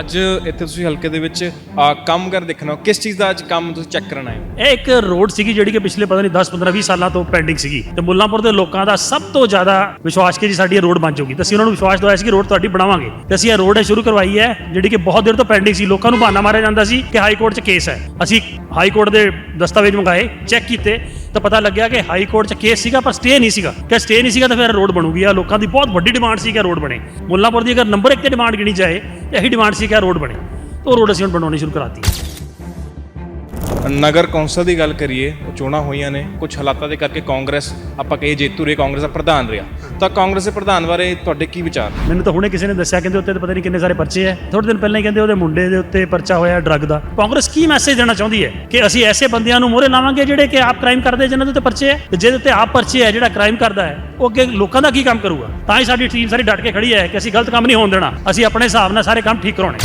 ਅੱਜ ਇੱਥੇ ਤੁਸੀਂ ਹਲਕੇ ਦੇ ਵਿੱਚ ਅ, ਕੰਮ ਕਰ ਦੇਖਣਾ ਕਿਸ ਚੀਜ਼ ਦਾ ਅੱਜ ਕੰਮ ਤੁਸੀਂ ਚੈੱਕ ਕਰਨ ਆਏ ਹੋ? ਇਹ ਇੱਕ ਰੋਡ ਸੀਗੀ ਜਿਹੜੀ ਕਿ ਪਿਛਲੇ ਪਤਾ ਨਹੀਂ 10 15 20 ਸਾਲਾਂ ਤੋਂ ਪੈਂਡਿੰਗ ਸੀਗੀ। ਤੇ ਮੁੱਲਾਂਪੁਰ ਦੇ ਲੋਕਾਂ ਦਾ ਸਭ ਤੋਂ ਜ਼ਿਆਦਾ ਵਿਸ਼ਵਾਸ ਕਿ ਜੀ ਸਾਡੀ ਇਹ ਰੋਡ ਬਣ ਜਾਊਗੀ। ਤੇ ਅਸੀਂ ਉਹਨਾਂ ਨੂੰ ਵਿਸ਼ਵਾਸ ਦਵਾਇਆ ਸੀ ਕਿ ਰੋਡ ਤੁਹਾਡੀ ਬਣਾਵਾਂਗੇ। ਤੇ ਅਸੀਂ ਇਹ ਰੋਡ ਸ਼ੁਰੂ ਕਰਵਾਈ ਹੈ ਜਿਹੜੀ ਕਿ ਬਹੁਤ ਦੇਰ ਤੋਂ ਪੈਂਡਿੰਗ ਸੀ। ਲੋਕਾਂ ਨੂੰ ਬਹਾਨਾ ਮਾਰਿਆ ਜਾਂਦਾ ਸੀ ਕਿ ਹਾਈ ਕੋਰਟ 'ਚ ਕੇਸ ਹੈ। ਅਸੀਂ ਹਾਈ ਕੋਰਟ ਦੇ ਦਸਤਾਵੇਜ਼ ਮੰਗਾਏ ਚੈੱਕ ਕੀਤੇ। ਤਾਂ ਪਤਾ ਲੱਗਿਆ ਕਿ ਹਾਈ ਕੋਰਟ 'ਚ ਕੇਸ ਸੀਗਾ, ਪਰ ਸਟੇ ਨਹੀਂ ਸੀਗਾ। ਕਿ ਸਟੇ ਨਹੀਂ ਸੀਗਾ ਤਾਂ ਫਿਰ ਰੋਡ ਬਣੂਗੀ। ਆ ਲੋਕਾਂ ਦੀ ਬਹੁਤ ਵੱਡੀ ਡਿਮਾਂਡ ਸੀ ਕਿ ਰੋਡ ਬਣੇ। ਮੁੱਲਾਂਪੁਰ ਦੀ ਅਗਰ ਨੰਬਰ 1 ਤੇ ਡਿਮਾਂਡ ਗਿਣੀ ਜਾਏ, ਤਾਂ ਇਹੀ ਡਿਮਾਂਡ ਸੀ ਕਿ ਰੋਡ ਬਣੇ। ਉਹ ਰੋਡ ਅਸੀਂ ਹੁਣ ਬਣਾਉਣੀ ਸ਼ੁਰੂ ਕਰਾਤੀ। ਨਗਰ ਕੌਂਸਲ ਦੀ ਗੱਲ ਕਰੀਏ, ਚੋਣਾਂ ਹੋਈਆਂ ਨੇ, ਕੁਝ ਹਾਲਾਤਾਂ ਦੇ ਕਰਕੇ ਕਾਂਗਰਸ, ਆਪਾਂ ਕਹੇ ਜੇਤੂ ਰੇ, ਕਾਂਗਰਸ ਦਾ ਪ੍ਰਧਾਨ ਰਿਹਾ। ਤਾਂ ਕਾਂਗਰਸ ਦੇ ਪ੍ਰਧਾਨ ਬਾਰੇ ਤੁਹਾਡੇ ਕੀ ਵਿਚਾਰ? ਮੈਨੂੰ ਤਾਂ ਹੁਣੇ ਕਿਸੇ ਨੇ ਦੱਸਿਆ, ਕਹਿੰਦੇ ਉੱਤੇ ਤਾਂ ਪਤਾ ਨਹੀਂ ਕਿੰਨੇ ਸਾਰੇ ਪਰਚੇ ਐ ਥੋੜੇ ਦਿਨ ਪਹਿਲਾਂ ਹੀ ਕਹਿੰਦੇ ਉਹਦੇ ਮੁੰਡੇ ਦੇ ਉੱਤੇ ਪਰਚਾ ਹੋਇਆ ਡਰੱਗ ਦਾ। ਕਾਂਗਰਸ ਕੀ ਮੈਸੇਜ ਦੇਣਾ ਚਾਹੁੰਦੀ ਹੈ? ਕਿ ਅਸੀਂ ਐਸੇ ਬੰਦਿਆਂ ਨੂੰ ਮੋਹਰੇ ਲਾਵਾਂਗੇ ਜਿਹੜੇ ਕਿ ਆਪ ਕ੍ਰਾਈਮ ਕਰਦੇ ਜਿਨ੍ਹਾਂ ਦੇ ਉੱਤੇ ਪਰਚੇ ਹੈ ਤੇ ਜਿਹਦੇ ਉੱਤੇ ਆਪ ਪਰਚੇ ਹੈ ਜਿਹੜਾ ਕ੍ਰਾਈਮ ਕਰਦਾ ਹੈ, ਉਹ ਅੱਗੇ ਲੋਕਾਂ ਦਾ ਕੀ ਕੰਮ ਕਰੂਗਾ? ਤਾਂ ਹੀ ਸਾਡੀ ਟੀਮ ਸਾਰੀ ਡਟ ਕੇ ਖੜੀ ਹੈ ਕਿ ਅਸੀਂ ਗਲਤ ਕੰਮ ਨਹੀਂ ਹੋਣ ਦੇਣਾ। ਅਸੀਂ ਆਪਣੇ ਹਿਸਾਬ ਨਾਲ ਸਾਰੇ ਕੰਮ ਠੀਕ ਕਰਾਉਣੇ।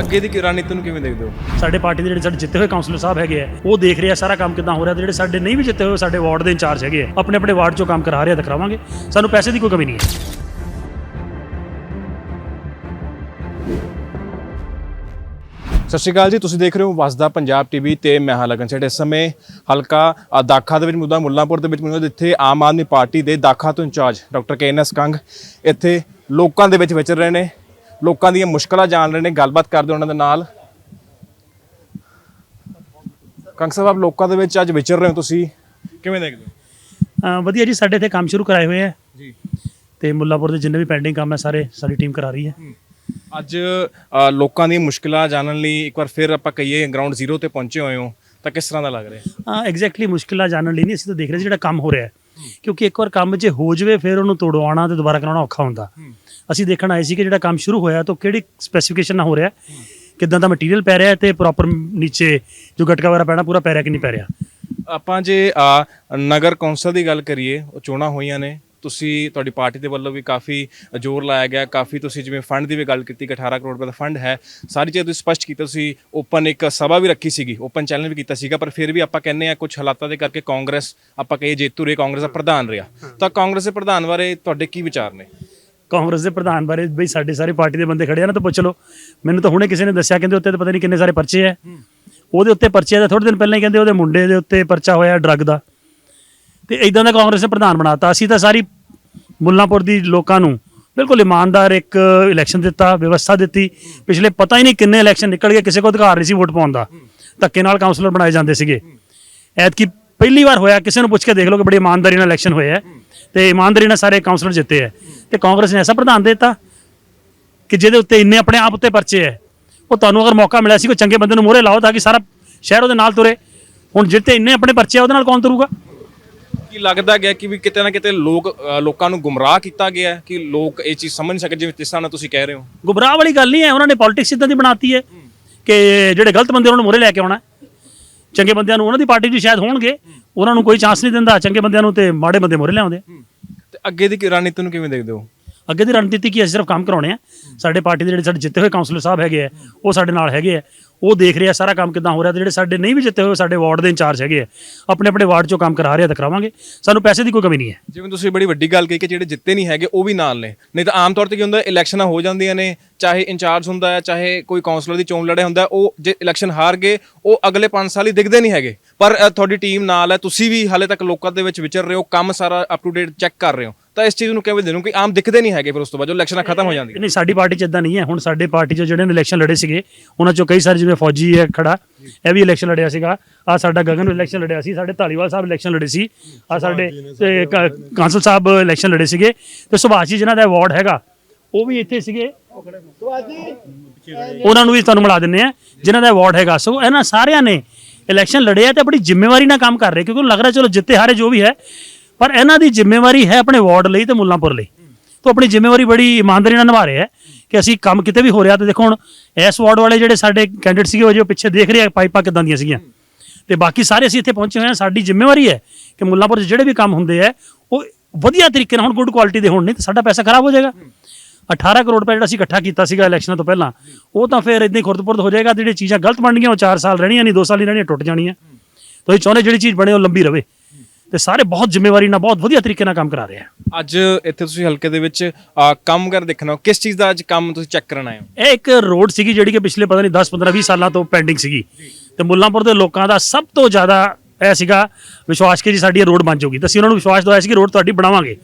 ਅੱਗੇ ਦੀ ਰਣਨੀਤੀ ਨੂੰ ਕਿਵੇਂ ਦੇਖਦੇ ਹੋ? ਸਾਡੇ ਪਾਰਟੀ ਦੇ ਜਿਹੜੇ ਸਾਡੇ ਜਿੱਤੇ ਹੋਏ ਕਾਉਂਸਲਰ ਸਾਹਿਬ ਹੈਗੇ ਆ ਉਹ ਦੇਖ ਰਹੇ ਆ ਸਾਰਾ ਕੰਮ ਕਿਦਾਂ ਹੋ ਰਿਹਾ ਤੇ ਜਿਹੜੇ ਸਾਡੇ ਨਹੀਂ ਵੀ ਜਿੱਤੇ ਹੋਏ ਸਾਡੇ ਵਾਰਡ ਦੇ ਇੰਚਾਰਜ ਹੈਗੇ ਆ ਆਪਣੇ ਆਪਣੇ ਵਾਰਡ 'ਚੋਂ ਕੰਮ ਕਰਾ ਰਹੇ ਆ ਤਾਂ ਕਰਾਵਾਂਗੇ ਸਾਨੂੰ ਪੈਸੇ ਦੀ ਕੋਈ ਕਮੀ ਨਹੀਂ ਹੈ। ਸਤਿ ਸ਼੍ਰੀ ਅਕਾਲ ਜੀ ਤੁਸੀਂ ਦੇਖ ਰਹੇ ਹੋ ਵਸਦਾ ਪੰਜਾਬ ਟੀਵੀ ਤੇ ਮੈਂ ਹਾਂ ਲਗਨ ਸੇਠ। ਇਸ ਸਮੇਂ ਹਲਕਾ ਦਾਖਾ ਦੇ ਵਿੱਚ ਮੁੱਦਾ ਮੁੱਲਾਂਪੁਰ ਦੇ ਵਿੱਚ ਮੁੱਦਾ ਜਿੱਥੇ ਆਮ ਆਦਮੀ ਪਾਰਟੀ ਦੇ ਦਾਖਾ ਤੋਂ ਇੰਚਾਰਜ ਡਾਕਟਰ ਕੇਐਨਐਸ ਕੰਗ ਇੱਥੇ ਲੋਕਾਂ ਦੇ ਵਿੱਚ ਵਿਚਰ ਰਹੇ ਨੇ। ਲੋਕਾਂ ਦੀਆਂ ਮੁਸ਼ਕਲਾਂ ਜਾਣ ਰਹੇ ਨੇ ਗੱਲਬਾਤ ਕਰਦੇ ਉਹਨਾਂ ਦੇ ਨਾਲ। ਕੰਗ ਸਾਹਿਬ ਲੋਕਾਂ ਦੇ ਵਿੱਚ ਅੱਜ ਵਿਚਰ ਰਹੇ ਹੋ ਤੁਸੀਂ? ਕਿਵੇਂ ਦੇਖਦੇ ਹੋ? ਵਧੀਆ ਜੀ ਸਾਡੇ ਇੱਥੇ ਕੰਮ ਸ਼ੁਰੂ ਕਰਾਏ ਹੋਏ ਆ। ਜੀ। ਤੇ ਮੁੱਲਾਪੁਰ ਦੇ ਜਿੰਨੇ ਵੀ ਪੈਂਡਿੰਗ ਕੰਮ ਹੈ ਸਾਰੇ ਸਾਡੀ ਟੀਮ ਕਰਾ ਰਹੀ ਹੈ। ਅੱਜ ਲੋਕਾਂ ਦੀਆਂ ਮੁਸ਼ਕਲਾਂ ਜਾਣਨ ਲਈ ਇੱਕ ਵਾਰ ਫਿਰ ਆਪਾਂ ਕਹੀਏ ਗਰਾਊਂਡ ਜ਼ੀਰੋ ਤੇ ਪਹੁੰਚੇ ਹੋਏ ਹੋ। ਤਾਂ ਕਿਸ ਤਰ੍ਹਾਂ ਦਾ ਲੱਗ ਰਿਹਾ? ਹਾਂ ਐਗਜ਼ੈਕਟਲੀ ਮੁਸ਼ਕਿਲਾਂ ਜਾਣਨ ਲਈ ਨਹੀਂ ਅਸੀਂ ਤਾਂ ਦੇਖ ਰਹੇ ਜਿਹੜਾ ਕੰਮ ਹੋ ਰਿਹਾ ਹੈ। ਕਿਉਂਕਿ ਇੱਕ ਵਾਰ ਕੰਮ ਜੇ ਹੋ ਜਵੇ ਫਿਰ ਉਹਨੂੰ ਤੋੜਵਾਉਣਾ ਤੇ ਦੁਬਾਰਾ ਕਰਾਉਣਾ ਔਖਾ ਹੁੰਦਾ। ਅਸੀਂ ਦੇਖਣ ਆਏ ਸੀ ਕਿ ਜਿਹੜਾ ਕੰਮ ਸ਼ੁਰੂ ਹੋਇਆ ਤਾਂ ਕਿਹੜੀ ਸਪੈਸੀਫਿਕੇਸ਼ਨ ਨਾਲ ਹੋ ਰਿਹਾ? ਕਿੱਦਾਂ ਦਾ ਮਟੀਰੀਅਲ ਪੈ ਰਿਹਾ ਤੇ ਪ੍ਰੋਪਰ ਨੀਚੇ ਜੋ ਗਟਕਾ ਵਗੈਰਾ ਪੈਣਾ ਪੂਰਾ ਪੈ ਰਿਹਾ ਕਿ ਨਹੀਂ ਪੈ ਰਿਹਾ? ਆਪਾਂ ਜੇ ਨਗਰ ਕੌਂਸਲ ਦੀ ਗੱਲ ਕਰੀਏ ਉਹ ਚੋਣਾਂ ਹੋਈਆਂ ਨੇ ਤੁਸੀਂ ਤੁਹਾਡੀ ਪਾਰਟੀ ਦੇ ਵੱਲੋਂ ਵੀ ਕਾਫੀ ਜ਼ੋਰ ਲਾਇਆ ਗਿਆ ਕਾਫੀ ਤੁਸੀਂ ਜਿਵੇਂ ਫੰਡ ਦੀ ਵੀ ਗੱਲ ਕੀਤੀ ਕਿ 18 ਕਰੋੜ ਰੁਪਏ ਦਾ ਫੰਡ ਹੈ ਸਾਰੀ ਚੀਜ਼ਾਂ ਤੁਸੀਂ ਸਪਸ਼ਟ ਕੀਤਾ ਤੁਸੀਂ ਓਪਨ ਇੱਕ ਸਭਾ ਵੀ ਰੱਖੀ ਸੀਗੀ ਓਪਨ ਚੈਨਲ ਵੀ ਕੀਤਾ ਸੀਗਾ ਪਰ ਫਿਰ ਵੀ ਆਪਾਂ ਕਹਿੰਦੇ ਆ ਕੁਝ ਹਾਲਾਤਾਂ ਦੇ ਕਰਕੇ ਕਾਂਗਰਸ ਆਪਾਂ ਕਹੇ ਜੇਤੂ ਰੇ ਕਾਂਗਰਸ ਦਾ ਪ੍ਰਧਾਨ ਰਿਹਾ। ਤਾਂ ਕਾਂਗਰਸ ਦੇ ਪ੍ਰਧਾਨ ਬਾਰੇ ਤੁਹਾਡੇ ਕੀ ਵਿਚਾਰ ਨੇ? ਕਾਂਗਰਸ ਦੇ ਪ੍ਰਧਾਨ ਬਾਰੇ ਬਈ ਸਾਡੇ ਸਾਰੇ ਪਾਰਟੀ ਦੇ ਬੰਦੇ ਖੜੇ ਆ ਨਾ ਤਾਂ ਪੁੱਛ ਲਓ। ਮੈਨੂੰ ਤਾਂ ਹੁਣੇ ਕਿਸੇ ਨੇ ਦੱਸਿਆ ਕਹਿੰਦੇ ਉੱਤੇ ਤਾਂ ਪਤਾ ਨਹੀਂ ਕਿੰਨੇ ਸਾਰੇ ਪਰਚੇ ਹੈ। ਉਹਦੇ ਉੱਤੇ ਪਰਚੇ ਦਾ ਥੋੜੇ ਦਿਨ ਪਹਿਲਾਂ ਹੀ ਕਹਿੰਦੇ ਉਹਦੇ ਮੁੰਡੇ ਦੇ ਉੱਤੇ ਪਰਚਾ ਹੋਇਆ ਡਰੱਗ ਦਾ। ਤੇ ਇਦਾਂ ਦਾ ਕਾਂਗਰਸ ਨੇ ਪ੍ਰਧਾਨ ਬਣਾਤਾ। ਅਸੀਂ ਤਾਂ ਸਾਰੀ ਮੁੱਲਾਂਪੁਰ ਦੀ ਲੋਕਾਂ ਨੂੰ ਬਿਲਕੁਲ ਇਮਾਨਦਾਰ ਇੱਕ ਇਲੈਕਸ਼ਨ ਦਿੱਤਾ, ਵਿਵਸਥਾ ਦਿੱਤੀ। ਪਿਛਲੇ ਪਤਾ ਹੀ ਨਹੀਂ ਕਿੰਨੇ ਇਲੈਕਸ਼ਨ ਨਿਕਲ ਗਏ, ਕਿਸੇ ਕੋਲ ਅਧਿਕਾਰ ਨਹੀਂ ਸੀ ਵੋਟ ਪਾਉਣ ਦਾ। ਧੱਕੇ ਨਾਲ ਕਾਉਂਸਲਰ ਬਣਾਏ ਜਾਂਦੇ ਸੀਗੇ। ਐਤਕੀ ਪਹਿਲੀ ਵਾਰ ਹੋਇਆ, ਕਿਸੇ ਨੂੰ ਪੁੱਛ ਕੇ ਦੇਖ ਲਓ ਕਿ ਬੜੀ ਇਮਾਨਦਾਰੀ ਨਾਲ ਇਲੈਕਸ਼ਨ ਹੋਇਆ ਹੈ ਤੇ ਇਮਾਨਦਾਰੀ ਨਾਲ ਸਾਰੇ ਕਾਉਂਸਲਰ ਜਿੱਤੇ ਹੈ। ਤੇ ਕਾਂਗਰਸ ਨੇ ਐਸਾ ਪ੍ਰਧਾਨ ਦਿੱਤਾ ਕਿ ਜਿਹਦੇ ਉੱਤੇ ਇੰਨੇ ਆਪਣੇ ਆਪ ਉੱਤੇ ਪਰਚੇ ਹੈ। ਉਹ ਤੁਹਾਨੂੰ ਅਗਰ ਮੌਕਾ ਮਿਲਿਆ ਸੀ, ਕੋਈ ਚੰਗੇ ਬੰਦੇ ਨੂੰ ਮੋਹਰੇ ਲਾਓ ਤਾਂ ਕਿ ਸਾਰਾ ਸ਼ਹਿਰ ਉਹਦੇ ਨਾਲ ਤੁਰੇ। ਹੁਣ ਜਿੱਤੇ ਇੰਨੇ ਆਪਣੇ ਪਰਚੇ ਆ, ਉਹਦੇ ਨਾਲ ਕੌਣ ਤੁਰੂਗਾ? ਕੀ ਲੱਗਦਾ ਗਿਆ ਕਿ ਵੀ ਕਿਤੇ ਨਾ ਕਿਤੇ ਲੋਕ ਅ, ਲੋਕਾਂ ਨੂੰ ਗੁੰਮਰਾਹ ਕੀਤਾ ਗਿਆ ਹੈ ਕਿ ਲੋਕ ਇਹ ਚੀਜ਼ ਸਮਝ ਸਕੇ ਜਿਵੇਂ ਜਿਸ ਤਰ੍ਹਾਂ ਨਾਲ ਤੁਸੀਂ ਕਹਿ ਰਹੇ ਹੋ? ਗੁਬਰਾਹ ਵਾਲੀ ਗੱਲ ਨਹੀਂ ਹੈ ਉਹਨਾਂ ਨੇ ਪੋਲਿਟਿਕਸ ਇਦਾਂ ਦੀ ਬਣਾਤੀ ਹੈ ਕਿ ਜਿਹੜੇ ਗਲਤ ਬੰਦੇ ਉਹਨਾਂ ਨੂੰ ਮੋਹਰੇ ਲੈ ਕੇ ਆਉਣਾ ਹੈ। ਚੰਗੇ ਬੰਦਿਆਂ ਨੂੰ ਉਹਨਾਂ ਦੀ ਪਾਰਟੀ 'ਚ ਸ਼ਾਇਦ ਹੋਣਗੇ ਉਹਨਾਂ ਨੂੰ ਕੋਈ ਚਾਂਸ ਨਹੀਂ ਦਿੰਦਾ ਚੰਗੇ ਬੰਦਿਆਂ ਨੂੰ ਤੇ ਮਾੜੇ ਬੰਦੇ ਮੋਹਰੇ ਲਿਆਉਂਦੇ। ਤੇ ਅੱਗੇ ਦੀ ਰਣਨੀਤੀ ਨੂੰ ਕਿਵੇਂ ਦੇਖਦੇ ਹੋ? ਅੱਗੇ ਦੀ ਰਣਨੀਤੀ ਕੀ ਹੈ? ਅਸੀਂ ਸਿਰਫ ਕੰਮ ਕਰਾਉਣੇ ਆ। ਸਾਡੇ ਪਾਰਟੀ ਦੇ ਜਿਹੜੇ ਸਾਡੇ ਜਿੱਤੇ ਹੋਏ ਕਾਉਂਸਲਰ ਸਾਹਿਬ ਹੈਗੇ ਆ ਉਹ ਸਾਡੇ ਨਾਲ ਹੈਗੇ ਆ। ਉਹ ਦੇਖ ਰਿਹਾ ਸਾਰਾ ਕੰਮ ਕਿਦਾਂ ਹੋ ਰਿਹਾ ਤੇ ਜਿਹੜੇ ਸਾਡੇ ਨਹੀਂ ਵੀ ਜਿੱਤੇ ਹੋਏ ਸਾਡੇ ਵਾਰਡ ਦੇ ਇੰਚਾਰਜ ਹੈਗੇ ਆ। ਆਪਣੇ ਆਪਣੇ ਵਾਰਡ 'ਚੋਂ ਕੰਮ ਕਰਾ ਰਹੇ ਆ ਤਾਂ ਕਰਾਵਾਂਗੇ। ਸਾਨੂੰ ਪੈਸੇ ਦੀ ਕੋਈ ਕਮੀ ਨਹੀਂ ਹੈ। ਜਿਵੇਂ ਤੁਸੀਂ ਬੜੀ ਵੱਡੀ ਗੱਲ ਕਹੀ ਕਿ ਜਿਹੜੇ ਜਿੱਤੇ ਨਹੀਂ ਹੈਗੇ ਉਹ ਵੀ ਨਾਲ ਨੇ। ਨਹੀਂ ਤਾਂ ਆਮ ਤੌਰ ਤੇ ਕੀ ਹੁੰਦਾ ਇਲੈਕਸ਼ਨਾਂ ਹੋ ਜਾਂਦੀਆਂ ਨੇ ਚਾਹੇ ਇੰਚਾਰਜ ਹੁੰਦਾ ਹੈ ਚਾਹੇ ਕੋਈ ਕਾਉਂਸਲਰ ਦੀ ਚੋਣ ਲੜਿਆ ਹੁੰਦਾ ਉਹ ਜੇ ਇਲੈਕਸ਼ਨ ਹਾਰ ਗਏ ਉਹ ਅਗਲੇ 5 ਸਾਲ ਹੀ ਦਿਖਦੇ ਨਹੀਂ ਹੈਗੇ। ਪਰ ਅ, ਤੁਹਾਡੀ ਟੀਮ ਨਾਲ ਹੈ ਤੁਸੀਂ ਵੀ ਹਾਲੇ ਤੱਕ ਲੋਕਾਂ ਦੇ ਵਿੱਚ ਵਿਚਰ ਰਹੇ ਹੋ ਕੰਮ ਸਾਰਾ ਅਪ ਟੂ ਡੇਟ ਚੈੱਕ ਕਰ ਰਹੇ ਹੋ। ਤਾਂ ਇਸ ਚੀਜ਼ ਨੂੰ ਕਿਵੇਂ ਦੇ ਨੂੰ ਕਿ ਆਮ ਦਿਖਦੇ ਨਹੀਂ ਹੈਗੇ ਫਿਰ ਉਸ ਤੋਂ ਬਾਅਦ ਜੋ ਇਲੈਕਸ਼ਨਾਂ ਖਤਮ ਹੋ ਜਾਂਦੀਆਂ। ਨਹੀਂ ਸਾਡੀ ਪਾਰਟੀ 'ਚ ਇਦਾਂ ਨਹੀਂ ਹੈ। ਹੁਣ ਸਾਡੇ ਪਾਰਟੀ 'ਚ ਜਿਹੜੇ ਨੇ ਇਲੈਕਸ਼ਨ ਲੜੇ ਸੀਗੇ ਉਹਨਾਂ 'ਚੋਂ ਕਈ ਸਾਰੇ ਜਿਵੇਂ ਫੌਜੀ ਹੈ ਖੜਾ ਇਹ ਵੀ ਇਲੈਕਸ਼ਨ ਲੜਿਆ ਸੀਗਾ। ਆ ਸਾਡਾ ਗਗਨ ਇਲੈਕਸ਼ਨ ਲੜਿਆ ਸੀ ਸਾਡੇ ਧਾਲੀਵਾਲ ਸਾਹਿਬ ਇਲੈਕਸ਼ਨ ਲੜੇ ਸੀ ਆ ਸਾਡੇ ਕਾਂਸਲ ਸਾਹਿਬ ਇਲੈਕਸ਼ਨ ਲੜੇ ਸੀਗੇ। ਤੇ ਸੁਭਾਸ਼ ਜੀ ਜਿਨ੍ਹਾਂ ਦਾ ਅਵਾਰਡ ਹੈਗਾ ਉਹ ਵੀ ਇੱਥੇ ਸੀਗੇ। ਉਹਨਾਂ ਨੂੰ ਵੀ ਤੁਹਾਨੂੰ ਮਿਲਾ ਦਿੰਨੇ ਆ ਜਿਨ੍ਹਾਂ ਦਾ ਅਵਾਰਡ ਹੈਗਾ ਸੋ ਇਹਨਾਂ ਸਾਰਿਆਂ ਨੇ ਇਲੈਕਸ਼ਨ ਲੜੇ ਆ ਤੇ ਆਪਣੀ ਜ਼ਿੰਮੇਵਾਰੀ ਨਾਲ ਕੰਮ ਕਰ ਰਹੇ ਕਿਉਂਕਿ ਉਹਨੂੰ ਲੱਗ ਰਿਹਾ ਚਲੋ ਜਿੱਤੇ ਹਾਰੇ ਜੋ ਵੀ ਹੈ ਪਰ ਇਹਨਾਂ ਦੀ ਜ਼ਿੰਮੇਵਾਰੀ ਹੈ ਆਪਣੇ ਵਾਰਡ ਲਈ ਤੇ ਮੁੱਲਾਂਪੁਰ ਲਈ। ਤੋਂ ਆਪਣੀ ਜ਼ਿੰਮੇਵਾਰੀ ਬੜੀ ਇਮਾਨਦਾਰੀ ਨਾਲ ਨਿਭਾ ਰਹੇ ਹੈ ਕਿ ਅਸੀਂ ਕੰਮ ਕਿਤੇ ਵੀ ਹੋ ਰਿਹਾ ਤੇ ਦੇਖੋ ਹੁਣ ਇਸ ਵਾਰਡ ਵਾਲੇ ਜਿਹੜੇ ਸਾਡੇ ਕੈਂਡੀਡੇਟ ਸੀਗੇ ਉਹ ਜੋ ਪਿੱਛੇ ਦੇਖ ਰਹੇ ਆ ਪਾਈਪਾਂ ਕਿਦਾਂ ਦੀਆਂ ਸੀਗੀਆਂ। ਤੇ ਬਾਕੀ ਸਾਰੇ ਅਸੀਂ ਇੱਥੇ ਪਹੁੰਚੇ ਹੋਏ ਹਾਂ। ਸਾਡੀ ਜ਼ਿੰਮੇਵਾਰੀ ਹੈ ਕਿ ਮੁੱਲਾਂਪੁਰ 'ਚ ਜਿਹੜੇ ਵੀ ਕੰਮ ਹੁੰਦੇ ਆ ਉਹ ਵਧੀਆ ਤਰੀਕੇ ਨਾਲ ਹੁਣ ਗੁੱਡ ਕੁਆਲਿਟੀ ਦੇ ਹੋਣ, ਨਹੀਂ ਤਾਂ ਸਾਡਾ ਪੈਸਾ ਖਰਾਬ ਹੋ ਜਾਏਗਾ। 18 ਕਰੋੜ ਰੁਪਏ ਜਿਹੜਾ ਅਸੀਂ ਇਕੱਠਾ ਕੀਤਾ ਸੀਗਾ ਇਲੈਕਸ਼ਨਾਂ ਤੋਂ ਪਹਿਲਾਂ, ਉਹ ਤਾਂ ਫਿਰ ਇਦਾਂ ਹੀ ਖੁਰਦਪੁਰਦ ਹੋ ਜਾਏਗਾ ਤੇ ਜਿਹੜੀਆਂ ਚੀਜ਼ਾਂ ਗਲਤ ਬਣ ਗਈਆਂ, ਉਹ 4 ਸਾਲ ਰਹਿਣੀਆਂ ਨਹੀਂ 2 ਸਾਲ ਹੀ ਰਹਿਣੀਆਂ, ਟੁੱਟ ਜਾਣੀਆਂ। ਤੁਸੀਂ ਚਾਹੁੰਦੇ ਜਿਹੜੀ ਚੀਜ਼ ਬਣੇ, ਉਹ ਲੰਬੀ ਰਵੇ। ਤੇ ਸਾਰੇ ਬਹੁਤ ਜ਼ਿੰਮੇਵਾਰੀ ਨਾਲ ਬਹੁਤ ਵਧੀਆ ਤਰੀਕੇ ਨਾਲ ਕੰਮ ਕਰਾ ਰਹੇ ਆ। ਅੱਜ ਇੱਥੇ ਤੁਸੀਂ ਹਲਕੇ ਦੇ ਵਿੱਚ ਅ, ਕੰਮ ਕਰ ਦੇਖਣਾ ਕਿਸ ਚੀਜ਼ ਦਾ ਅੱਜ ਕੰਮ ਤੁਸੀਂ ਚੈੱਕ ਕਰਨ ਆਏ ਹੋ? ਇਹ ਇੱਕ ਰੋਡ ਸੀਗੀ ਜਿਹੜੀ ਕਿ ਪਿਛਲੇ ਪਤਾ ਨਹੀਂ 10 15 20 ਸਾਲਾਂ ਤੋਂ ਪੈਂਡਿੰਗ ਸੀਗੀ। ਤੇ ਮੁੱਲਾਂਪੁਰ ਦੇ ਲੋਕਾਂ ਦਾ ਸਭ ਤੋਂ ਜ਼ਿਆਦਾ ਇਹ ਸੀਗਾ ਵਿਸ਼ਵਾਸ ਕਿ ਜੀ ਸਾਡੀ ਇਹ ਰੋਡ ਬਣ ਜਾਊਗੀ। ਤੇ ਅਸੀਂ ਉਹਨਾਂ ਨੂੰ ਵਿਸ਼ਵਾਸ ਦਵਾਇਆ ਸੀ ਕਿ ਰੋਡ ਤੁਹਾਡੀ ਬਣਾਵਾਂਗੇ।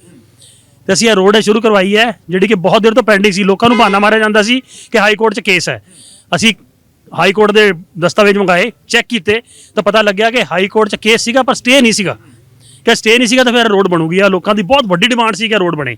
ਤੇ ਅਸੀਂ ਇਹ ਰੋਡ ਇਹ ਸ਼ੁਰੂ ਕਰਵਾਈ ਹੈ ਜਿਹੜੀ ਕਿ ਬਹੁਤ ਦੇਰ ਤੋਂ ਪੈਂਡਿੰਗ ਸੀ। ਲੋਕਾਂ ਨੂੰ ਬਹਾਨਾ ਮਾਰਿਆ ਜਾਂਦਾ ਸੀ ਕਿ ਹਾਈ ਕੋਰਟ 'ਚ ਕੇਸ ਹੈ। ਅਸੀਂ ਹਾਈ ਕੋਰਟ ਦੇ ਦਸਤਾਵੇਜ਼ ਮੰਗਾਏ ਚੈੱਕ ਕੀਤੇ ਤਾਂ ਪਤਾ ਲੱਗਿਆ ਕਿ ਹਾਈ ਕੋਰਟ 'ਚ ਕੇਸ ਸੀਗਾ ਪਰ ਸਟੇ ਨਹੀਂ ਸੀਗਾ। ਕਿ ਸਟੇ ਨਹੀਂ ਸੀਗਾ ਤਾਂ ਫਿਰ ਰੋਡ ਬਣੂਗੀ। ਆ ਲੋਕਾਂ ਦੀ ਬਹੁਤ ਵੱਡੀ ਡਿਮਾਂਡ ਸੀ ਕਿ ਰੋਡ ਬਣੇ।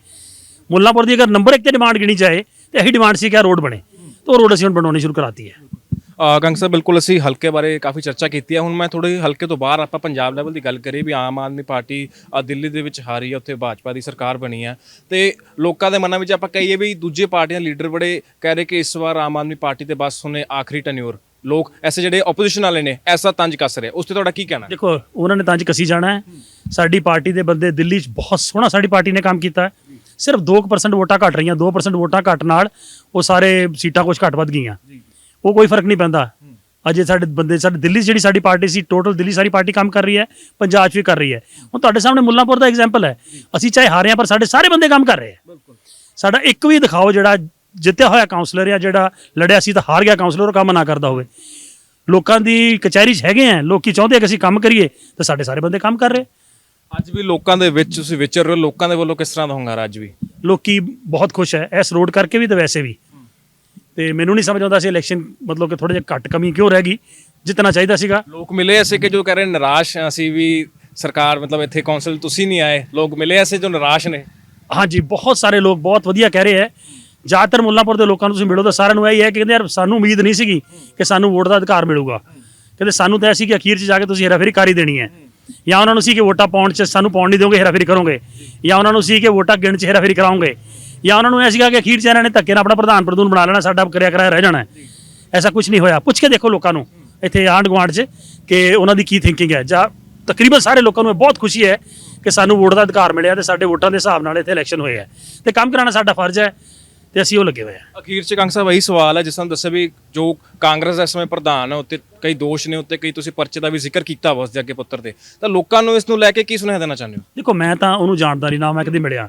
ਮੁੱਲਾਂਪੁਰ ਦੀ ਅਗਰ ਨੰਬਰ 1 ਤੇ ਡਿਮਾਂਡ ਗਿਣੀ ਚਾਹੇ ਤੇ ਇਹੀ ਡਿਮਾਂਡ ਸੀ ਕਿ ਰੋਡ ਬਣੇ। ਤਾਂ ਉਹ ਰੋਡ ਅਸੀਂ ਹੁਣ ਬਣਾਉਣੀ ਸ਼ੁਰੂ ਕਰਾਤੀ ਹੈ। ਅ, ਸਾਹਿਬ ਬਿਲਕੁਲ ਅਸੀਂ ਹਲਕੇ ਬਾਰੇ ਕਾਫੀ ਚਰਚਾ ਕੀਤੀ ਹੈ। ਹੁਣ ਮੈਂ ਥੋੜੇ ਹਲਕੇ ਤੋਂ ਬਾਹਰ ਆਪਾਂ ਪੰਜਾਬ ਲੈਵਲ ਦੀ ਗੱਲ ਕਰੀਏ ਵੀ ਆਮ ਆਦਮੀ ਪਾਰਟੀ ਅ, ਦਿੱਲੀ ਦੇ ਵਿੱਚ ਹਾਰੀ ਹੈ ਉੱਥੇ ਭਾਜਪਾ ਦੀ ਸਰਕਾਰ ਬਣੀ ਹੈ। ਤੇ ਲੋਕਾਂ ਦੇ ਮਨਾਂ ਵਿੱਚ ਆਪਾਂ ਕਹੀਏ ਵੀ ਦੂਜੇ ਪਾਰਟੀਆਂ ਦੇ ਲੀਡਰ ਬੜੇ ਕਹਿ ਰਹੇ ਕਿ ਇਸ ਵਾਰ ਆਮ ਆਦਮੀ ਪਾਰਟੀ ਤੇ ਬਸ ਹੁਣੇ ਆਖਰੀ ਟੈਨਿਓਰ ਲੋਕ ਐਸੇ ਜਿਹੜੇ ਆਪੋਜੀਸ਼ਨ ਵਾਲੇ ਨੇ ਐਸਾ ਤੰਜ ਕੱਸ ਰਹੇ। ਉਸ ਤੇ ਤੁਹਾਡਾ ਕੀ ਕਹਿਣਾ ਹੈ? ਦੇਖੋ ਉਹਨਾਂ ਨੇ ਤਾਂ ਅੱਜ ਕਸੀ ਜਾਣਾ ਹੈ। ਸਾਡੀ ਪਾਰਟੀ ਦੇ ਬੰਦੇ ਦਿੱਲੀ 'ਚ ਬਹੁਤ ਸੋਹਣਾ ਸਾਡੀ ਪਾਰਟੀ ਨੇ ਕੰਮ ਕੀਤਾ ਹੈ। ਸਿਰਫ 2% ਵੋਟਾਂ ਘਟ ਰਹੀਆਂ 2% ਵੋਟਾਂ ਘਟ ਨਾਲ ਉਹ ਸਾਰੇ ਸੀਟਾਂ ਕੁਝ ਘਟ ਵੱਧ ਗਈਆਂ। ਉਹ ਕੋਈ ਫ਼ਰਕ ਨਹੀਂ ਪੈਂਦਾ। ਅਜੇ ਸਾਡੇ ਬੰਦੇ ਸਾਡੇ ਦਿੱਲੀ 'ਚ ਜਿਹੜੀ ਸਾਡੀ ਪਾਰਟੀ ਸੀ ਟੋਟਲ ਦਿੱਲੀ ਸਾਰੀ ਪਾਰਟੀ ਕੰਮ ਕਰ ਰਹੀ ਹੈ ਪੰਜਾਬ 'ਚ ਵੀ ਕਰ ਰਹੀ ਹੈ। ਹੁਣ ਤੁਹਾਡੇ ਸਾਹਮਣੇ ਮੁੱਲਾਂਪੁਰ ਦਾ ਐਗਜ਼ਾਮਪਲ ਹੈ। ਅਸੀਂ ਚਾਹੇ ਹਾਰੇ ਹਾਂ ਪਰ ਸਾਡੇ ਸਾਰੇ ਬੰਦੇ ਕੰਮ ਕਰ ਰਹੇ ਹੈ। ਸਾਡਾ ਇੱਕ ਵੀ ਦਿਖਾਓ ਜਿਹੜਾ ਜਿੱਤਿਆ ਹੋਇਆ ਕਾਉਂਸਲਰ ਜਾਂ ਜਿਹੜਾ ਲੜਿਆ ਸੀ ਤਾਂ ਹਾਰ ਗਿਆ ਕਾਉਂਸਲਰ ਉਹ ਕੰਮ ਨਾ ਕਰਦਾ ਹੋਵੇ। ਲੋਕਾਂ ਦੀ ਕਚਹਿਰੀ 'ਚ ਹੈਗੇ ਆ ਲੋਕੀ ਚਾਹੁੰਦੇ ਆ ਕਿ ਅਸੀਂ ਕੰਮ ਕਰੀਏ ਤਾਂ ਸਾਡੇ ਸਾਰੇ ਬੰਦੇ ਕੰਮ ਕਰ ਰਹੇ। ਅੱਜ ਵੀ ਲੋਕਾਂ ਦੇ ਵਿੱਚ ਤੁਸੀਂ ਵਿਚਰ ਰਹੇ ਹੋ ਲੋਕਾਂ ਦੇ ਵੱਲੋਂ ਕਿਸ ਤਰ੍ਹਾਂ ਦਾ ਹੁੰਗਾਰਾ ਅੱਜ ਵੀ? ਲੋਕੀ ਬਹੁਤ ਖੁਸ਼ ਹੈ ਇਸ ਰੋਡ ਕਰਕੇ ਵੀ ਤੇ ਵੈਸੇ ਵੀ। ਤੇ ਮੈਨੂੰ ਨਹੀਂ ਸਮਝ ਆਉਂਦਾ ਸੀ ਇਲੈਕਸ਼ਨ ਮਤਲਬ ਕਿ ਥੋੜਾ ਜਿਹਾ ਘੱਟ ਕਮੀ ਕਿਉਂ ਰਹਿ ਗਈ ਜਿੱਤਣਾ ਚਾਹੀਦਾ ਸੀਗਾ। ਲੋਕ ਮਿਲੇ ਐਸੇ ਕਿ ਜੋ ਕਹਿ ਰਹੇ ਨਿਰਾਸ਼ ਹਾਂ ਅਸੀਂ ਵੀ ਸਰਕਾਰ ਮਤਲਬ ਇੱਥੇ ਕੌਂਸਲ ਤੁਸੀਂ ਨਹੀਂ ਆਏ ਲੋਕ ਮਿਲੇ ਐਸੇ ਜੋ ਨਿਰਾਸ਼ ਨੇ? ਹਾਂਜੀ ਬਹੁਤ ਸਾਰੇ ਲੋਕ ਬਹੁਤ ਵਧੀਆ ਕਹਿ ਰਹੇ ਹੈ। ਜ਼ਿਆਦਾਤਰ ਮੁੱਲਾਂਪੁਰ ਦੇ ਲੋਕਾਂ ਨੂੰ ਤੁਸੀਂ ਮਿਲੋ ਤਾਂ ਸਾਰਿਆਂ ਨੂੰ ਇਹ ਹੈ ਕਿ ਕਹਿੰਦੇ ਯਾਰ ਸਾਨੂੰ ਉਮੀਦ ਨਹੀਂ ਸੀਗੀ ਕਿ ਸਾਨੂੰ ਵੋਟ ਦਾ ਅਧਿਕਾਰ ਮਿਲੂਗਾ। ਕਹਿੰਦੇ ਸਾਨੂੰ ਤਾਂ ਇਹ ਸੀ ਕਿ ਅਖੀਰ 'ਚ ਜਾ ਕੇ ਤੁਸੀਂ ਹੇਰਾਫੇਰੀ ਕਰ ਹੀ। ਦੇਣੀ ਹੈ ਜਾਂ ਉਹਨਾਂ ਨੂੰ ਸੀ ਕਿ ਵੋਟਾਂ ਪਾਉਣ 'ਚ ਸਾਨੂੰ ਪਾਉਣ ਨਹੀਂ ਦਿਓਗੇ, ਹੇਰਾਫੇਰੀ ਕਰੋਗੇ। ਜਾਂ ਉਹਨਾਂ ਨੂੰ ਸੀ ਕਿ ਵੋਟਾਂ ਗਿਣ 'ਚ ਹੇਰਾਫੇਰੀ ਕਰਾਉਂਗੇ ਜਾਂ ਉਹਨਾਂ ਨੂੰ ਇਹ ਸੀਗਾ ਕਿ ਅਖੀਰ 'ਚ ਇਹਨਾਂ ਨੇ ਧੱਕੇ ਨਾਲ ਆਪਣਾ ਪ੍ਰਧਾਨ ਪ੍ਰਧੂਨ ਬਣਾ ਲੈਣਾ, ਸਾਡਾ ਕਰਿਆ ਕਰਾਇਆ ਰਹਿ ਜਾਣਾ। ਐਸਾ ਕੁਝ ਨਹੀਂ ਹੋਇਆ। ਪੁੱਛ ਕੇ ਦੇਖੋ ਲੋਕਾਂ ਨੂੰ, ਇੱਥੇ ਆਂਢ ਗੁਆਂਢ 'ਚ ਕਿ ਉਹਨਾਂ ਦੀ ਕੀ ਥਿੰਕਿੰਗ ਹੈ। ਜਾਂ ਤਕਰੀਬਨ ਸਾਰੇ ਲੋਕਾਂ ਨੂੰ ਇਹ ਬਹੁਤ ਖੁਸ਼ੀ ਹੈ ਕਿ ਸਾਨੂੰ ਵੋਟ ਦਾ ਅਧਿਕਾਰ ਮਿਲਿਆ ਤੇ ਸਾਡੇ ਵੋਟਾਂ ਦੇ ਹਿਸਾਬ ਨਾਲ ਇੱਥੇ ਇਲੈਕਸ਼ਨ ਹੋਏ ਹੈ। ਤੇ ਕੰਮ ਕਰਾਉਣਾ ਸਾਡਾ ਫਰਜ਼ ਹੈ। ਤੇ ਅਸੀਂ ਉਹ ਲੱਗੇ ਹੋਏ ਹਾਂ ਅਖੀਰ ਚ ਕੰਗ ਸਾਹਿਬ ਇਹੀ ਸਵਾਲ ਹੈ ਜਿਸ ਤਰ੍ਹਾਂ ਦੱਸਿਆ ਵੀ ਜੋ ਕਾਂਗਰਸ ਇਸ ਸਮੇਂ ਪ੍ਰਧਾਨ ਹੈ ਉੱਤੇ ਕਈ ਦੋਸ਼ ਨੇ ਉੱਤੇ ਕਈ ਤੁਸੀਂ ਪਰਚੇ ਦਾ ਵੀ ਜ਼ਿਕਰ ਕੀਤਾ ਉਸ ਦੇ ਅੱਗੇ ਪੁੱਤਰ ਤੇ। ਤਾਂ ਲੋਕਾਂ ਨੂੰ ਇਸ ਨੂੰ ਲੈ ਕੇ ਕੀ ਸੁਨੇਹਾ ਦੇਣਾ ਚਾਹੁੰਦੇ ਹੋ? ਦੇਖੋ ਮੈਂ ਤਾਂ ਉਹਨੂੰ ਜਾਣਦਾ ਨਹੀਂ ਨਾ ਮੈਂ ਕਦੇ ਮਿਲਿਆ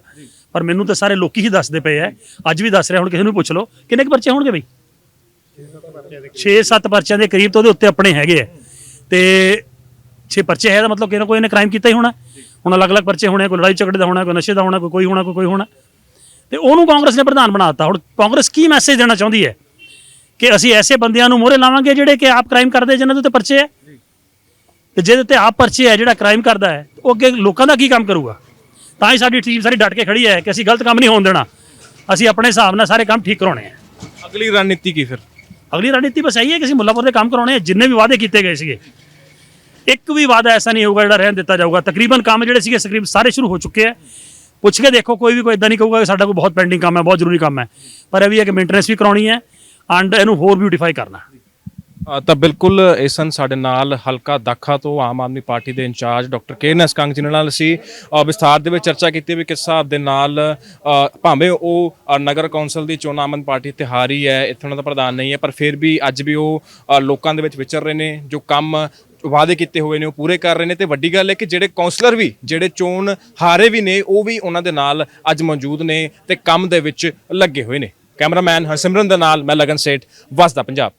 ਪਰ ਮੈਨੂੰ ਤਾਂ ਸਾਰੇ ਲੋਕੀ ਹੀ ਦੱਸਦੇ ਪਏ ਐ ਅੱਜ ਵੀ ਦੱਸ ਰਿਹਾ ਹੁਣ ਕਿਸੇ ਨੂੰ ਪੁੱਛ ਲਓ ਕਿੰਨੇ ਕੁ ਪਰਚੇ ਹੋਣਗੇ ਬਈ? 6-7 ਪਰਚਿਆਂ ਦੇ ਕਰੀਬ ਤਾਂ ਉਹਦੇ ਉੱਤੇ ਆਪਣੇ ਹੈਗੇ ਐ ਤੇ 6 ਪਰਚੇ ਹੈ ਦਾ ਮਤਲਬ ਕਿ ਨਾ ਕੋਈ ਇਹਨੇ ਕ੍ਰਾਈਮ ਕੀਤਾ ਹੀ ਹੋਣਾ। ਹੁਣ ਅਲੱਗ-ਅਲੱਗ ਪਰਚੇ ਹੋਣੇ ਕੋਈ ਲੜਾਈ ਝਗੜੇ ਦਾ ਹੋਣਾ ਕੋਈ ਨਸ਼ੇ ਦਾ ਹੋਣਾ ਕੋਈ ਕੋਈ ਹੋਣਾ ਕੋਈ ਕੋਈ ਹੋਣਾ। ਤੇ ਉਹਨੂੰ ਕਾਂਗਰਸ ਨੇ ਪ੍ਰਧਾਨ ਬਣਾਤਾ ਹੁਣ ਕਾਂਗਰਸ ਕੀ ਮੈਸੇਜ ਦੇਣਾ ਚਾਹੁੰਦੀ ਹੈ? ਕਿ ਅਸੀਂ ਐਸੇ ਬੰਦਿਆਂ ਨੂੰ ਮੋਹਰੇ ਲਾਵਾਂਗੇ ਜਿਹੜੇ ਕਿ ਆਪ ਕ੍ਰਾਈਮ ਕਰਦੇ ਜਿਹਨਾਂ ਦੇ ਉੱਤੇ ਪਰਚੇ ਹੈ? ਤੇ ਜਿਹਦੇ ਉੱਤੇ ਆਪ ਪਰਚੇ ਹੈ ਜਿਹੜਾ ਕ੍ਰਾਈਮ ਕਰਦਾ ਹੈ ਉਹ ਅੱਗੇ ਲੋਕਾਂ ਦਾ ਕੀ ਕੰਮ ਕਰੂਗਾ? ਤਾਂ ਹੀ ਸਾਡੀ ਟੀਮ ਸਾਰੀ ਡਟ ਕੇ ਖੜੀ ਹੈ ਕਿ ਅਸੀਂ ਗਲਤ ਕੰਮ ਨਹੀਂ ਹੋਣ ਦੇਣਾ। ਅਸੀਂ ਆਪਣੇ ਹਿਸਾਬ ਨਾਲ ਸਾਰੇ ਕੰਮ ਠੀਕ ਕਰਾਉਣੇ ਆ ਅਗਲੀ ਰਣਨੀਤੀ ਕੀ ਫਿਰ? ਅਗਲੀ ਰਣਨੀਤੀ ਬਸ ਇਹੀ ਹੈ ਕਿ ਅਸੀਂ ਮੁੱਲਾਪੁਰ ਦੇ ਕੰਮ ਕਰਾਉਣੇ ਆ ਜਿੰਨੇ ਵੀ ਵਾਅਦੇ ਕੀਤੇ ਗਏ ਸੀਗੇ। ਇੱਕ ਵੀ ਵਾਅਦਾ ਐਸਾ ਨਹੀਂ ਹੋਊਗਾ ਜਿਹੜਾ ਰਹਿਣ ਦਿੱਤਾ ਜਾਊਗਾ। ਤਕਰੀਬਨ ਕੰਮ ਜਿਹੜੇ ਸੀਗੇ ਤਕਰੀਬਨ ਸਾਰੇ ਸ਼ੁਰੂ ਹੋ ਚੁੱਕੇ ਆ ਪੁੱਛ ਕੇ ਦੇਖੋ, ਕੋਈ ਵੀ ਕੋਈ ਇਦਾਂ ਨਹੀਂ ਕਹੂਗਾ ਕਿ ਸਾਡਾ ਕੋਈ ਬਹੁਤ ਪੈਂਡਿੰਗ ਕੰਮ ਹੈ, ਬਹੁਤ ਜ਼ਰੂਰੀ ਕੰਮ ਹੈ। ਪਰ ਇਹ ਵੀ ਹੈ ਕਿ ਮੇਨਟੇਨੈਂਸ ਵੀ ਕਰਾਉਣੀ ਹੈ ਐਂਡ ਇਹਨੂੰ ਹੋਰ ਬਿਊਟੀਫਾਈ ਕਰਨਾ ਤਾਂ ਬਿਲਕੁਲ ਇਹ ਸਨ ਸਾਡੇ ਨਾਲ ਹਲਕਾ ਦਾਖਾ ਤੋਂ ਆਮ ਆਦਮੀ ਪਾਰਟੀ ਦੇ ਇੰਚਾਰਜ ਡਾਕਟਰ ਕੇ ਕੰਗ ਜਿਨ੍ਹਾਂ ਨਾਲ ਅਸੀਂ ਵਿਸਥਾਰ ਦੇ ਵਿੱਚ ਚਰਚਾ ਕੀਤੀ ਵੀ ਕਿਸ ਹਿਸਾਬ ਦੇ ਨਾਲ ਭਾਵੇਂ ਉਹ ਨਗਰ ਕੌਂਸਲ ਦੀ ਚੋਣ ਆਮ ਆਦਮੀ ਪਾਰਟੀ ਤੇ ਹਾਰੀ ਹੈ, ਇੱਥੇ ਉਹਨਾਂ ਦਾ ਪ੍ਰਧਾਨ ਨਹੀਂ ਹੈ, ਪਰ ਫਿਰ ਵੀ ਅੱਜ ਵੀ ਉਹ ਲੋਕਾਂ ਦੇ ਵਿੱਚ ਵਿਚਰ ਰਹੇ ਨੇ, ਜੋ ਕੰਮ ਵਾਅਦੇ ਕੀਤੇ ਹੋਏ ਨੇ, ਉਹ ਪੂਰੇ ਕਰ ਰਹੇ ਨੇ ਤੇ ਵੱਡੀ ਗੱਲ ਹੈ ਕਿ ਜਿਹੜੇ ਕਾਉਂਸਲਰ ਵੀ, ਜਿਹੜੇ ਚੋਣ ਹਾਰੇ ਵੀ ਨੇ, ਉਹ ਵੀ ਉਹਨਾਂ ਦੇ ਨਾਲ ਅੱਜ ਮੌਜੂਦ ਨੇ ਤੇ ਕੰਮ ਦੇ ਵਿੱਚ ਲੱਗੇ ਹੋਏ ਨੇ। ਕੈਮਰਾਮੈਨ ਹਰਸਿਮਰਨ ਦੇ ਨਾਲ, ਮੈਂ ਲਗਨ ਸੇਠ, ਵਸਦਾ ਪੰਜਾਬ।